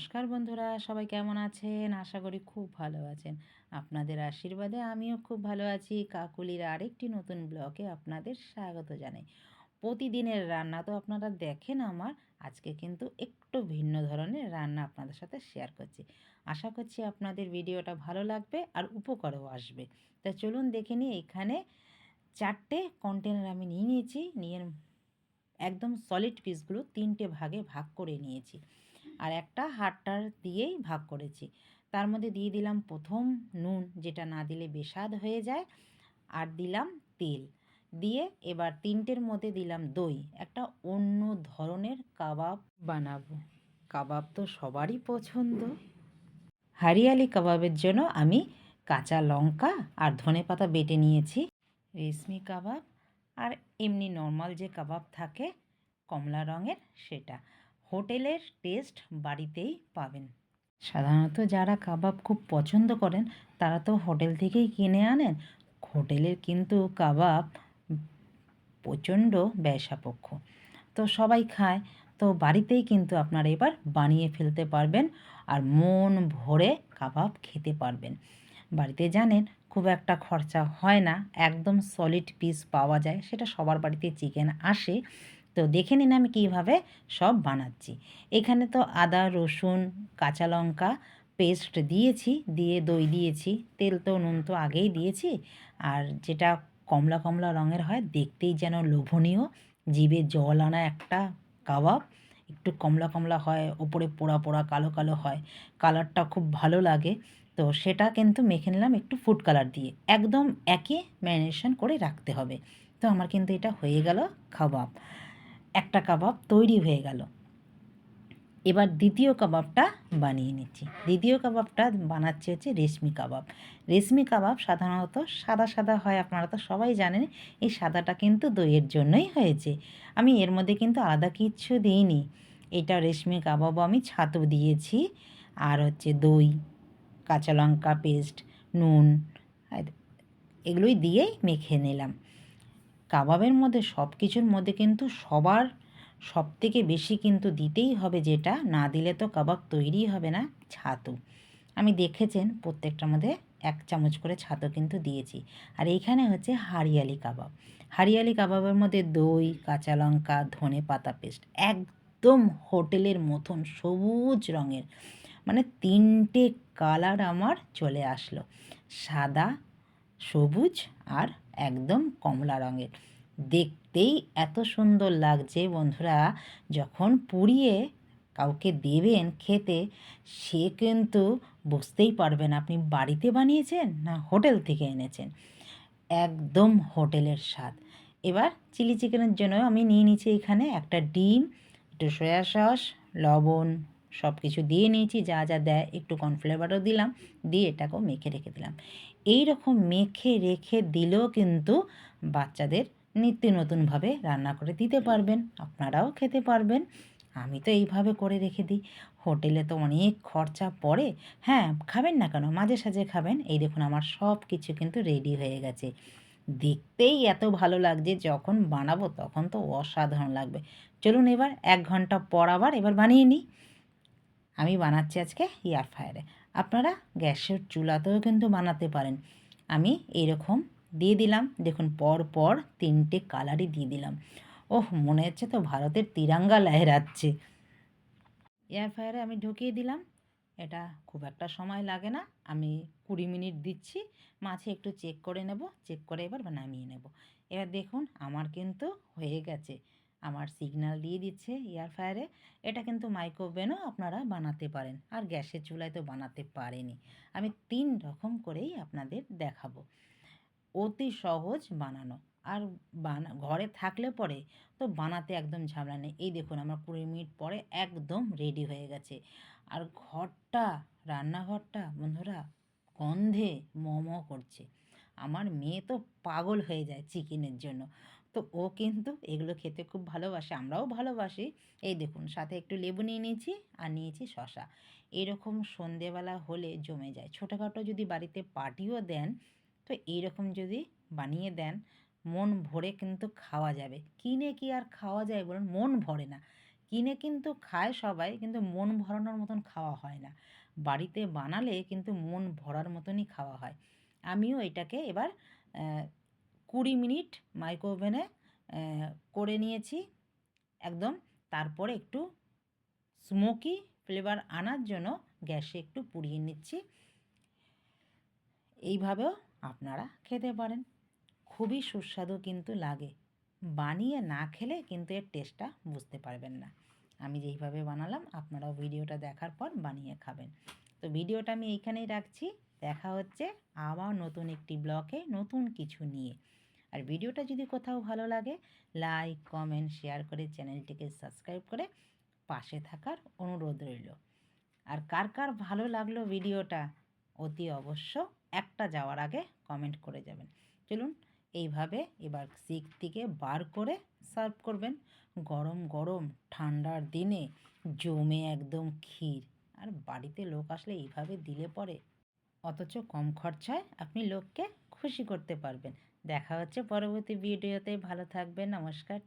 নমস্কার বন্ধুরা, সবাই কেমন আছেন? আশা করি খুব ভালো আছেন। আপনাদের আশীর্বাদে আমিও খুব ভালো আছি। কাকুলির আরেকটি নতুন ব্লগে আপনাদের স্বাগত জানাই। প্রতিদিনের রান্না তো আপনারা দেখেন আমার, আজকে কিন্তু একটু ভিন্ন ধরনের রান্না আপনাদের সাথে শেয়ার করছি। আশা করছি আপনাদের ভিডিওটা ভালো লাগবে আর উপকারও আসবে। তা চলুন দেখে নিই, এখানে চারটে কন্টেনার আমি নিয়ে নিয়েছি। নিয়ে একদম সলিড পিসগুলো তিনটে ভাগে ভাগ করে নিয়েছি। আর একটা হাটটার দিয়েই ভাগ করেছি। তার মধ্যে দিয়ে দিলাম প্রথম নুন, যেটা না দিলে বেস্বাদ হয়ে যায়। আর দিলাম তেল। দিয়ে এবার তিনটের মধ্যে দিলাম দই। একটা অন্য ধরনের কাবাব বানাবো। কাবাব তো সবারই পছন্দ। হারিয়ালি কাবাবের জন্য আমি কাঁচা লঙ্কা আর ধনে পাতা বেটে নিয়েছি। রেশমি কাবাব আর এমনি নর্মাল যে কাবাব থাকে, কমলা রঙের সেটা। হোটেলের টেস্ট বাড়িতেই পাবেন। সাধারণত যারা কাবাব খুব পছন্দ করেন, তারা তো হোটেল থেকেই কিনে আনেন। হোটেলের কিন্তু কাবাব প্রচণ্ড ব্যয়সাপেক্ষ তো সবাই খায়, তো বাড়িতেই কিন্তু আপনারা এবার বানিয়ে ফেলতে পারবেন আর মন ভরে কাবাব খেতে পারবেন। বাড়িতে জানেন, খুব একটা খরচা হয় না, একদম সলিড পিস পাওয়া যায়, সেটা সবার বাড়িতে চিকেন আসে। তো দেখে নিন আমি কীভাবে সব বানাচ্ছি। এখানে তো আদা, রসুন, কাঁচা লঙ্কা পেস্ট দিয়েছি, দিয়ে দই দিয়েছি, তেল তো নুন তো আগেই দিয়েছি। আর যেটা কমলা কমলা রঙের হয়, দেখতেই যেন লোভনীয়। জিভে জল আনা একটা কাবাব। একটু কমলা কমলা হয়, ওপরে পোড়া পোড়া কালো কালো হয়। কালারটা খুব ভালো লাগে। তো সেটা কিন্তু মেখে নিলাম একটু ফুড কালার দিয়ে। একদম একই ম্যারিনেশন করে রাখতে হবে। তো আমার কিন্তু এটা হয়ে গেল কাবাব। একটা কাবাব তৈরি হয়ে গেল। এবার দ্বিতীয় কাবাবটা বানিয়ে নিচ্ছি। দ্বিতীয় কাবাবটা বানাচ্ছি হচ্ছে রেশমি কাবাব। রেশমি কাবাব সাধারণত সাদা সাদা হয়, আপনারা তো সবাই জানেন, এই সাদাটা কিন্তু দইয়ের জন্যই হয়েছে। আমি এর মধ্যে কিন্তু আলাদা কিচ্ছু দিইনি। এটা রেশমি কাবাবও আমি ছাতু দিয়েছি, আর হচ্ছে দই, কাঁচা লঙ্কা পেস্ট, নুন এগুলোই দিয়েই মেখে নিলাম। কাবাবের মধ্যে সব কিছুর মধ্যে কিন্তু সবার সব থেকে বেশি কিন্তু দিতেই হবে যেটা, না দিলে তো কাবাব তৈরি হবে না, ছাতু। আমি দেখেছেন প্রত্যেকটার মধ্যে এক চামচ করে ছাতু কিন্তু দিয়েছি। আর এইখানে হচ্ছে হারিয়ালি কাবাব। হারিয়ালি কাবাবের মধ্যে দই, কাঁচা লঙ্কা, ধনে পাতা পেস্ট একদম হোটেলের মতন সবুজ রঙের। মানে তিনটে কালার আমার চলে আসলো। সাদা সবুজ আর একদম কমলা রঙের। দেখতেই এত সুন্দর লাগছে বন্ধুরা, যখন পুড়িয়ে কাউকে দেবেন খেতে, সে কিন্তু বুঝতেই পারবেন আপনি বাড়িতে বানিয়েছেন না হোটেল থেকে এনেছেন। একদম হোটেলের স্বাদ। এবার চিলি চিকেনের জন্য আমি নিয়ে নিচ্ছি এখানে একটা ডিম, একটু সয়া সস, লবণ সব কিছু দিয়ে নিয়েছি, যা যা দেয়, একটু কর্নফ্লেভারও দিলাম, দিয়ে এটাকেও মেখে রেখে দিলাম। এই রকম মেখে রেখে দিলেও কিন্তু বাচ্চাদের নিত্য নতুনভাবে রান্না করে দিতে পারবেন, আপনারাও খেতে পারবেন। আমি তো এইভাবে করে রেখে দিই। হোটেলে তো অনেক খরচা পড়ে। হ্যাঁ খাবেন না কেন? মাঝে সাঝে খাবেন। এই দেখুন আমার সব কিছু কিন্তু রেডি হয়ে গেছে। দেখতেই এত ভালো লাগছে, যখন বানাবো তখন তো অসাধারণ লাগবে। চলুন এবার এক ঘণ্টা পর আবার এবার বানিয়ে নিই। আমি বানাচ্ছি আজকে এয়ার ফ্রায়ারে আপনারা গ্যাসের চুলাতেও কিন্তু বানাতে পারেন। আমি এরকম দিয়ে দিলাম। দেখুন পর পর তিনটে কালারই দিয়ে দিলাম। ওহ, মনে হচ্ছে তো ভারতের তিরাঙ্গা লহরাচ্ছে এয়ার ফ্রায়ারে আমি ঢুকিয়ে দিলাম। এটা খুব একটা সময় লাগে না। আমি কুড়ি মিনিট দিচ্ছি। মাছে একটু চেক করে নেব। চেক করে এবার নামিয়ে নেব। এবার দেখুন, আমার কিন্তু হয়ে গেছে। আমার সিগন্যাল দিয়ে দিচ্ছে এয়ার ফ্রায়ারে এটা কিন্তু মাইক্রোওভেনও আপনারা বানাতে পারেন, আর গ্যাসের চুলায় তো বানাতে পারেনি আমি তিন রকম করেই আপনাদের দেখাবো। অতি সহজ বানানো। আর বানা, ঘরে থাকলে পরে তো বানাতে একদম ঝামেলা নেই। এই দেখুন, আমার কুড়ি মিনিট পরে একদম রেডি হয়ে গেছে। আর ঘরটা, রান্নাঘরটা, বন্ধুরা, গন্ধে ম করছে। আমার মেয়ে তো পাগল হয়ে যায় চিকেনের জন্য। তো ও কিন্তু এগুলো খেতে খুব ভালোবাসে, আমরাও ভালোবাসি। এই দেখুন, সাথে একটু লেবু নিয়ে নিয়েছি আর নিয়েছি শশা এরকম সন্ধেবেলা হলে জমে যায়। ছোটোখাটো যদি বাড়িতে পার্টিও দেন, তো এইরকম যদি বানিয়ে দেন, মন ভরে কিন্তু খাওয়া যাবে। কিনে কি আর খাওয়া যায় বলুন? মন ভরে না। কিনে কিন্তু খায় সবাই, কিন্তু মন ভরানোর মতন খাওয়া হয় না। বাড়িতে বানালে কিন্তু মন ভরার মতনই খাওয়া হয়। আমিও এটাকে এবার কুড়ি মিনিট মাইক্রো ওভেনে করে নিয়েছি। একদম তারপরে একটু স্মোকি ফ্লেভার আনার জন্য গ্যাসে একটু পুড়িয়ে নিচ্ছি। এইভাবেও আপনারা খেতে পারেন। খুবই সুস্বাদু কিন্তু লাগে। বানিয়ে না খেলে কিন্তু এর টেস্টটা বুঝতে পারবেন না। আমি যেইভাবে বানালাম, আপনারাও ভিডিওটা দেখার পর বানিয়ে খাবেন। তো ভিডিওটা আমি এইখানেই রাখছি। দেখা হচ্ছে আবার নতুন একটি ব্লকে নতুন কিছু নিয়ে। আর ভিডিওটা যদি কোথাও ভালো লাগে লাইক কমেন্ট শেয়ার করে চ্যানেলটিকে সাবস্ক্রাইব করে পাশে থাকার অনুরোধ রইল। আর কার কার ভালো লাগল ভিডিওটা, অতি অবশ্য একটা যাওয়ার আগে কমেন্ট করে যাবেন। চলুন, এইভাবে এবার সিক থেকে বার করে সার্ভ করবেন। গরম গরম ঠান্ডার দিনে জমে একদম ক্ষীর। আর বাড়িতে লোক আসলে এইভাবে দিলে পরে অথচ কম খরচায় আপনি লোককে খুশি করতে পারবেন। দেখা হচ্ছে পরবর্তী ভিডিওতে ভালো থাকবেন নমস্কার